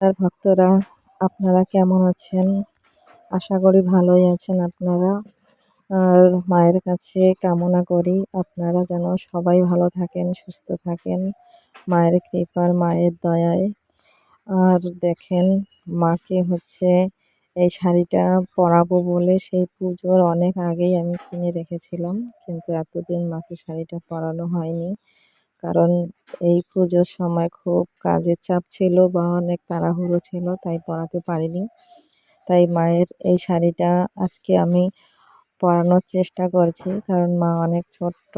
আর ভক্তরা, আপনারা কেমন আছেন? আশা করি ভালোই আছেন আপনারা। আর মায়ের কাছে কামনা করি আপনারা যেন সবাই ভালো থাকেন, সুস্থ থাকেন, মায়ের কৃপার, মায়ের দয়ায়। আর দেখেন, মাকে হচ্ছে এই শাড়িটা পরাবো বলে সেই পুজোর অনেক আগেই আমি কিনে রেখেছিলাম, কিন্তু এতদিন মাকে শাড়িটা পরানো হয়নি। কারণ এই পুজোর সময় খুব কাজের চাপ ছিল বা অনেক তাড়াহুড়ো ছিল, তাই পরাতে পারিনি। তাই মায়ের এই শাড়িটা আজকে আমি পরানোর চেষ্টা করছি, কারণ মা অনেক ছোট্ট,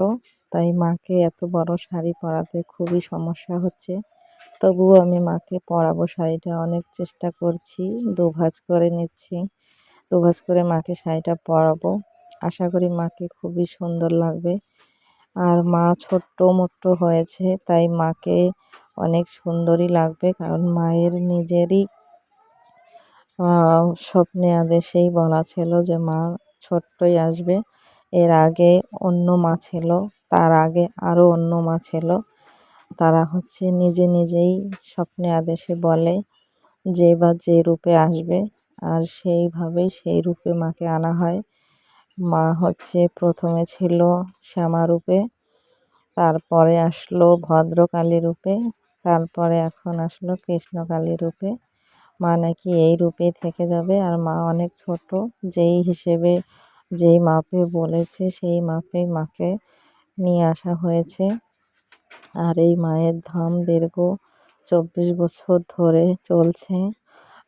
তাই মাকে এত বড় শাড়ি পরাতে খুবই সমস্যা হচ্ছে। তবুও আমি মাকে পরাবো শাড়িটা অনেক চেষ্টা করছি, দুভাজ করে নিচ্ছি, দুভাজ করে মাকে শাড়িটা পরাবো। আশা করি মাকে খুবই সুন্দর লাগবে। আর মা ছোট্ট মোট্ট হয়েছে, তাই মাকে অনেক সুন্দরই লাগবে, কারণ মায়ের নিজেরই স্বপ্নে আদেশেই বলা ছিল যে মা ছোট্টই আসবে। এর আগে অন্য মা ছিল, তার আগে আরও অন্য মা ছিল। তারা হচ্ছে নিজে নিজেই স্বপ্নে আদেশে বলে যে বা যে রূপে আসবে, আর সেইভাবেই সেই রূপে মাকে আনা হয়। মা হচ্ছে প্রথমে ছিল শ্যামা রূপে, তারপরে আসলো ভদ্রকালী রূপে, তারপরে এখন আসলো কৃষ্ণকালী রূপে। মা নাকি এই রূপেই থেকে যাবে আর মা অনেক ছোট, যেই হিসেবে যেই মাপে বলেছে সেই মাপেই মাকে নিয়ে আসা হয়েছে। আর এই মায়ের ধাম দীর্ঘ চব্বিশ বছর ধরে চলছে।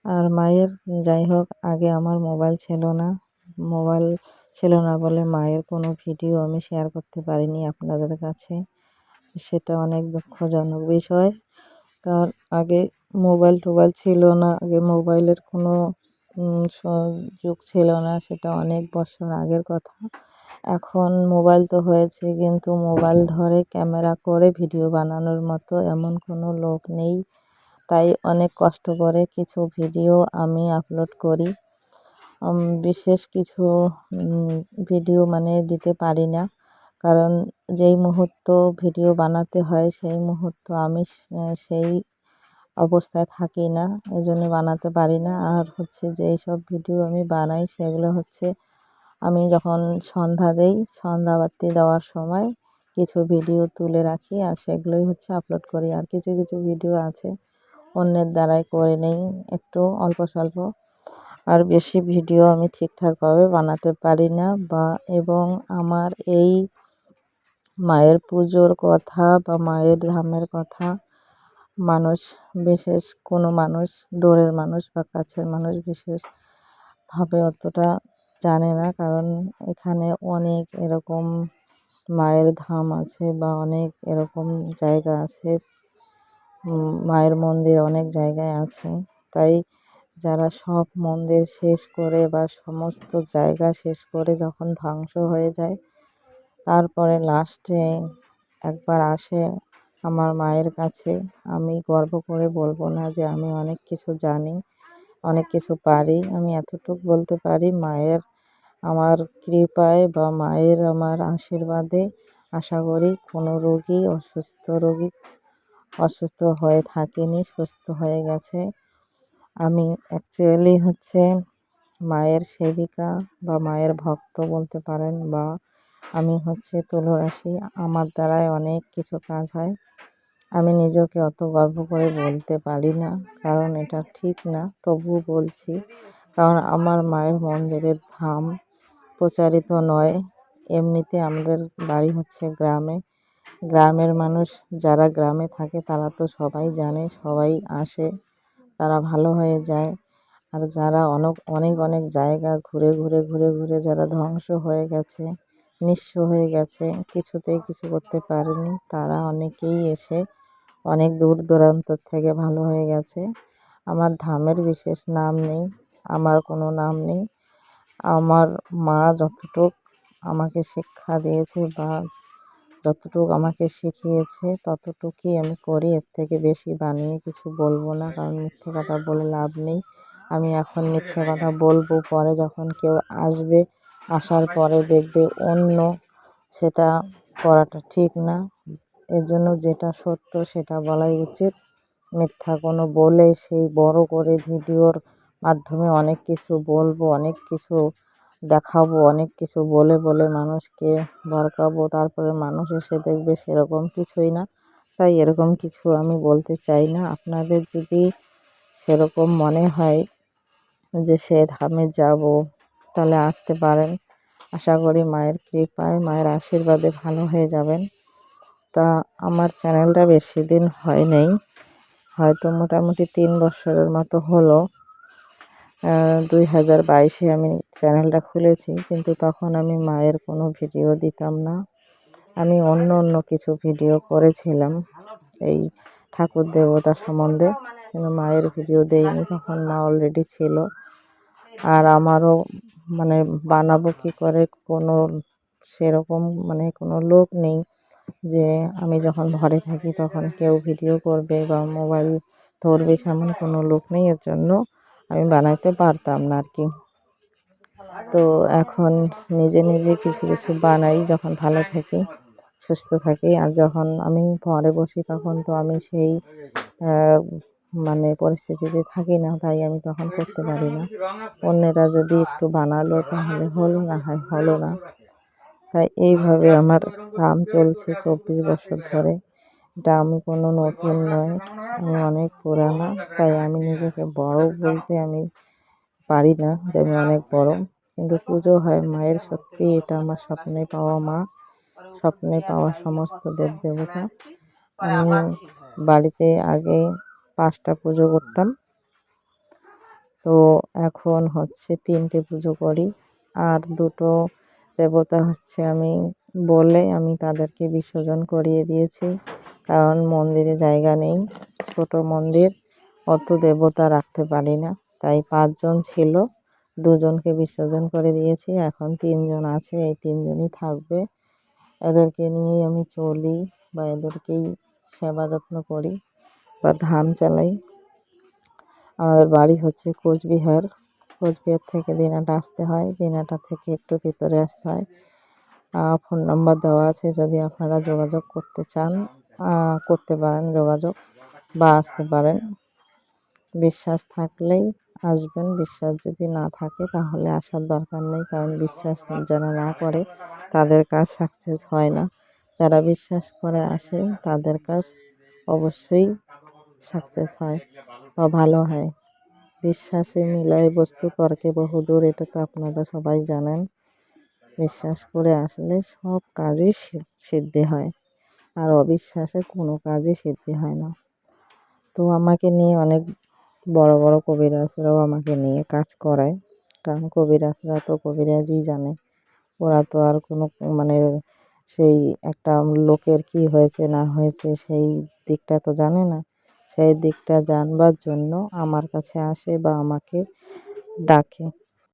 আর মায়ের যাই হোক, আগে আমার মোবাইল ছিল না। মোবাইল ছিল না বলে মায়ের কোনো ভিডিও আমি শেয়ার করতে পারিনি আপনাদের কাছে। সেটা অনেক দুঃখজনক বিষয়। কারণ আগে মোবাইল টোবাইল ছিল না, আগে মোবাইলের কোনো যুগ ছিল না, সেটা অনেক বছর আগের কথা। এখন মোবাইল তো হয়েছে, কিন্তু মোবাইল ধরে ক্যামেরা করে ভিডিও বানানোর মতো এমন কোনো লোক নেই। তাই অনেক কষ্ট করে কিছু ভিডিও আমি আপলোড করি। বিশেষ কিছু ভিডিও মানে দিতে পারি না। কারণ যেই মুহূর্ত ভিডিও বানাতে হয়, সেই মুহূর্ত আমি সেই অবস্থায় থাকি না ওই জন্য বানাতে পারি না। আর হচ্ছে যেই সব ভিডিও আমি বানাই, সেগুলো হচ্ছে আমি যখন সন্ধ্যা দেই সন্ধ্যাবাতি দেওয়ার সময় কিছু ভিডিও তুলে রাখি আর সেগুলোই হচ্ছে আপলোড করি। আর কিছু কিছু ভিডিও আছে, অন্যের দ্বারাই করে নেই, একটু অল্প স্বল্প। আর বেশি ভিডিও আমি ঠিকঠাকভাবে বানাতে পারি না বা এবং আমার এই মায়ের পুজোর কথা বা মায়ের ধামের কথা মানুষ বিশেষ কোনো মানুষ, দূরের মানুষ বা কাছের মানুষ বিশেষভাবে অতটা জানে না। কারণ এখানে অনেক এরকম মায়ের ধাম আছে বা অনেক এরকম জায়গা আছে। মায়ের মন্দির অনেক জায়গায় আছে। তাই যারা সব মন্দির শেষ করে বা সমস্ত জায়গা শেষ করে যখন ধ্বংস হয়ে যায়, তারপরে লাস্টে একবার আসে আমার মায়ের কাছে। আমি গর্ব করে বলব না যে আমি অনেক কিছু জানি, অনেক কিছু পারি। আমি এতটুকু বলতে পারি, মায়ের আমার কৃপায় বা মায়ের আমার আশীর্বাদে আশা করি কোনো রোগী অসুস্থ রোগী অসুস্থ হয়ে থাকেনি, সুস্থ হয়ে গেছে। আমি অ্যাকচুয়ালি হচ্ছে মায়ের সেবিকা বা মায়ের ভক্ত বলতে পারেন বা আমি হচ্ছে তুলসী আমার দ্বারাই অনেক কিছু কাজ হয়। আমি নিজেকে অত গর্ব করে বলতে পারি না, কারণ এটা ঠিক না, তবুও বলছি। কারণ আমার মায়ের মন্দিরের ধাম প্রচারিত নয়, এমনিতে আমাদের বাড়ি হচ্ছে গ্রামে। গ্রামের মানুষ যারা গ্রামে থাকে তারা তো সবাই জানে, সবাই আসে। তারা ভালো হয়ে যায়। আর যারা অনেক অনেক অনেক জায়গা ঘুরে ঘুরে ঘুরে ঘুরে যারা ধ্বংস হয়ে গেছে, নিঃস্ব হয়ে গেছে, কিছুতেই কিছু করতে পারেনি, তারা অনেকেই এসে অনেক দূর দূরান্ত থেকে ভালো হয়ে গেছে। আমার ধামের বিশেষ নাম নেই, আমার কোনো নাম নেই। আমার মা যতটুক আমাকে শিক্ষা দিয়েছে বা যতটুকু আমাকে শিখিয়েছে, ততটুকুই আমি করি। এর থেকে বেশি বানিয়ে কিছু বলব না, কারণ মিথ্যে কথা বলে লাভ নেই। আমি এখন মিথ্যে কথা বলব পরে যখন কেউ আসবে, আসার পরে দেখবে অন্য সেটা করাটা ঠিক না। এর জন্য যেটা সত্য সেটা বলাই উচিত। মিথ্যা কোনো বলে সেই বড় করে ভিডিওর মাধ্যমে অনেক কিছু বলব, অনেক কিছু দেখাবো, অনেক কিছু বলে বলে মানুষকে ভড়কাবো তারপরে মানুষ এসে দেখবে সেরকম কিছুই না। তাই এরকম কিছু আমি বলতে চাই না। আপনাদের যদি সেরকম মনে হয় যে সে ধামে যাব, তাহলে আসতে পারেন। আশা করি মায়ের কৃপায়, মায়ের আশীর্বাদে ভালো হয়ে যাবেন। তা আমার চ্যানেলটা বেশি দিন হয় নাই, হয়তো মোটামুটি তিন বছরের মতো হলো। দুই হাজার বাইশে আমি চ্যানেলটা খুলেছি, কিন্তু তখন আমি মায়ের কোনো ভিডিও দিতাম না। আমি অন্য অন্য কিছু ভিডিও করেছিলাম এই ঠাকুর দেবতা সম্বন্ধে, কিন্তু মায়ের ভিডিও দেইনি, তখন মা অলরেডি ছিল। আর আমারও মানে বানাবো কী করে কোনো সেরকম মানে কোনো লোক নেই যে আমি যখন ঘরে থাকি তখন কেউ ভিডিও করবে বা মোবাইল ধরবে, সেমন কোনো লোক নেই। এর জন্য আমি বানাইতে পারতাম না আর কি তো এখন নিজে নিজে কিছু কিছু বানাই, যখন ভালো থাকি, সুস্থ থাকি। আর যখন আমি ঘরে বসি, তখন তো আমি সেই মানে পরিস্থিতিতে থাকি না, তাই আমি তখন করতে পারি না। অন্যেরা যদি একটু বানালো, তাহলে হলো না হয়, হলো না। তাই এইভাবে আমার কাম চলছে চব্বিশ বছর ধরে। এটা আমি কোনো নতুন নয়। আমি অনেক পুরানা, তাই আমি নিজেকে বড় বলতে আমি পারি না যে আমি অনেক বড়। কিন্তু পুজো হয় মায়ের সত্যি, এটা আমার স্বপ্নে পাওয়া মা। স্বপ্নে পাওয়া সমস্ত দেব দেবতা আমি বাড়িতে আগে পাঁচটা পুজো করতাম। তো এখন হচ্ছে তিনটে পুজো করি। আর দুটো দেবতা হচ্ছে আমি বলে আমি তাদেরকে বিসর্জন করিয়ে দিয়েছি। কারণ মন্দিরে জায়গা নেই। ছোট মন্দির, অত দেবতা রাখতে পারি না। তাই পাঁচজন ছিল, দুজনকে বিসর্জন করে দিয়েছি। এখন তিনজন আছে, এই তিনজনই থাকবে। এদেরকে নিয়েই আমি চলি বা এদেরকেই সেবা যত্ন করি বা ধান চালাই। আমাদের বাড়ি হচ্ছে কোচবিহার। কোচবিহার থেকে দিনাটা আসতে হয়। দিনাটা থেকে একটু ভিতরে আসতে হয়। ফোন নাম্বার দেওয়া আছে। যদি আপনারা যোগাযোগ করতে চান করতে পারেন, যোগাযোগ বা আসতে পারেন। বিশ্বাস থাকলেই আসবেন, বিশ্বাস যদি না থাকে তাহলে আসার দরকার নেই, কারণ বিশ্বাস যারা না করে তাদের কাজ সাকসেস হয় না। যারা বিশ্বাস করে আসে তাদের কাজ অবশ্যই সাকসেস হয় বা ভালো হয়। বিশ্বাসে মিলায় বস্তু তর্কে বহুদূর, এটা তো আপনারা সবাই জানেন। বিশ্বাস করে আসলে সব কাজই সিদ্ধি হয়। আর অবিশ্বাসে কোনো কাজই সিদ্ধি হয় না। তো আমাকে নিয়ে অনেক বড় বড় কবিরাজরাও আমাকে নিয়ে কাজ করায়। কারণ কবিরাজরা তো কবিরাজই জানে। ওরা তো আর কোনো মানে সেই একটা লোকের কী হয়েছে, না হয়েছে, সেই দিকটা তো জানে না। সেই দিকটা জানবার জন্য আমার কাছে আসে বা আমাকে ডাকে।